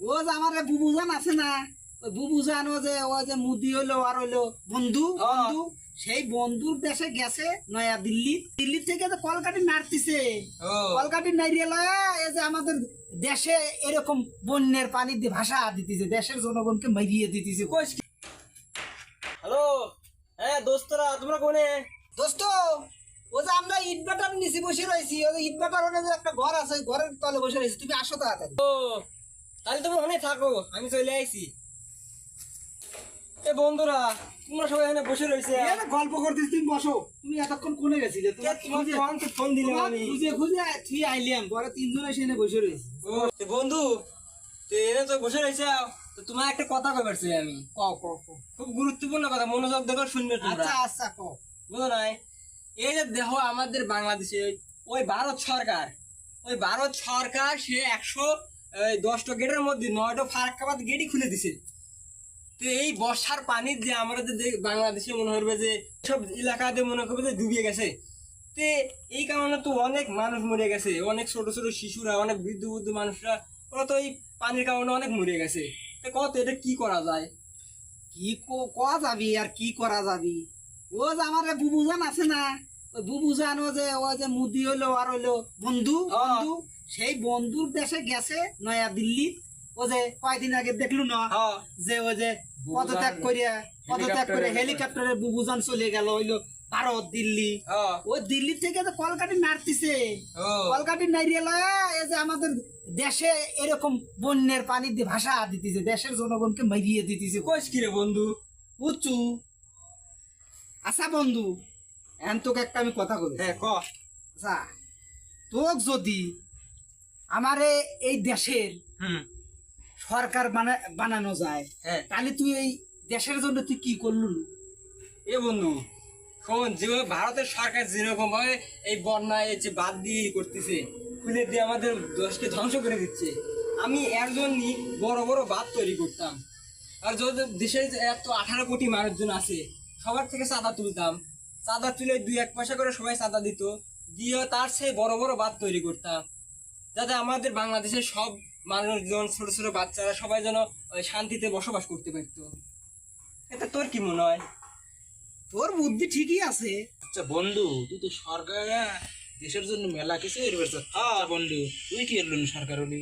ও যে আমার বুবুজান আছে না ওই বুবুজান ও যে ও যে মুদি হইল আর হইল বন্ধু। বন্ধু সেই বন্ধুর দেশে গেছে নয়া দিল্লি দিল্লি থেকে যে কলকাটি নাড়তিছে। কলকাটি নাইরিয়ে লয়া এই যে আমাদের দেশে এরকম বন্যের পানি দিয়ে ভাষা দিতেছে দেশের জনগণকে মারিয়ে দিতেছে। কইস কি? হ্যালো? হ্যাঁ দোস্তরা তোমরা কোনে? দোস্ত ও যে আমরা ইট বাটার নিচে বসে রয়েছি ও যে ইট বাটার ওখানে একটা ঘর আছে ঘরের তলে বসে রয়েছি তুমি আসো তাড়াতাড়ি। ও তাহলে তুমি ওখানে থাকো আমি চলে আইছি। এ বন্ধুরা তোমরা সবাই এখানে বসে রয়েছে। গল্প করতেছি তুমি বসো। তুমি এতক্ষণ কোনে গেছিলে? কে তোমার ফোন দিলাম আমি। খুঁজে খুঁজে তুই আইলাম পরে তিনজন এসে এনে বসে রয়েছি। ও বন্ধু এনে তো বসে রয়েছে তো তোমার একটা কথা পারছি আমি। ক ক ক। খুব গুরুত্বপূর্ণ কথা মনোযোগ দেখো শুনবে আচ্ছা আচ্ছা ক। বুঝো নাই? এই যে দেখো আমাদের বাংলাদেশে ওই ভারত সরকার ওই ভারত সরকার সে একশো এই, দশটা গেটের মধ্যে নয়টা ফারাক্কাবাদ গেটই খুলে দিছে। তো এই বর্ষার পানি যে আমাদের যে বাংলাদেশে মনে হবে যে সব এলাকাতে মনে করবে যে ডুবিয়ে গেছে। তে এই কারণে তো অনেক মানুষ মরে গেছে। অনেক ছোট ছোট শিশুরা অনেক বৃদ্ধ বৃদ্ধ মানুষরা ওরা তো এই পানির কারণে অনেক মরে গেছে। তো কত এটা কি করা যায়? কি ক- কয়া যাবি আর কি করা যাবি? ও যে আমার বুবুজান আছে না? বুবুজান যে ও যে মুদি হইল আর হইল বন্ধু। বন্ধু সেই বন্ধুর দেশে গেছে নয়া দিল্লি ও যে কয়দিন আগে দেখলু না যে ও যে পদত্যাগ করিয়া পদত্যাগ করে হেলিকপ্টারে বুবুজান চলে গেল হইল ভারত দিল্লি। ও। দিল্লি থেকে তো কলকাটি নাড়তিছে। কলকাটি লয়া এই যে আমাদের দেশে এরকম বন্যের পানি দিয়ে ভাষা দিতেছে দেশের জনগণকে মারিয়ে দিতেছে। কইস কি রে বন্ধু? উঁচু। আচ্ছা বন্ধু এখন তোকে একটা আমি কথা বলি। হ্যাঁ ক। আচ্ছা তোক যদি আমারে এই দেশের সরকার বানানো যায় হ্যাঁ। তাহলে তুই এই দেশের জন্য তুই কি করলু? এ বন্ধু শোন ভারতের সরকার যেরকম ভাবে এই বন্যায় এই যে বাদ দিয়ে করতেছে খুলে দিয়ে আমাদের দেশকে ধ্বংস করে দিচ্ছে আমি এর জন্যই বড় বড় বাদ তৈরি করতাম। আর যদি দেশে যে এত আঠারো কোটি মানুষজন আছে সবার থেকে চাঁদা তুলতাম। চাঁদা তুলে দুই এক পয়সা করে সবাই চাঁদা দিত দিয়ে তার সেই বড় বড় বাদ তৈরি করতাম যাতে আমাদের বাংলাদেশের সব মানুষজন ছোট ছোট বাচ্চারা সবাই যেন শান্তিতে বসবাস করতে পারতো। এটা তোর কি মনে হয়? তোর বুদ্ধি ঠিকই আছে। আচ্ছা বন্ধু তুই তো সরকার দেশের জন্য মেলা কিছু এর বন্ধু তুই কি এর সরকার হলি?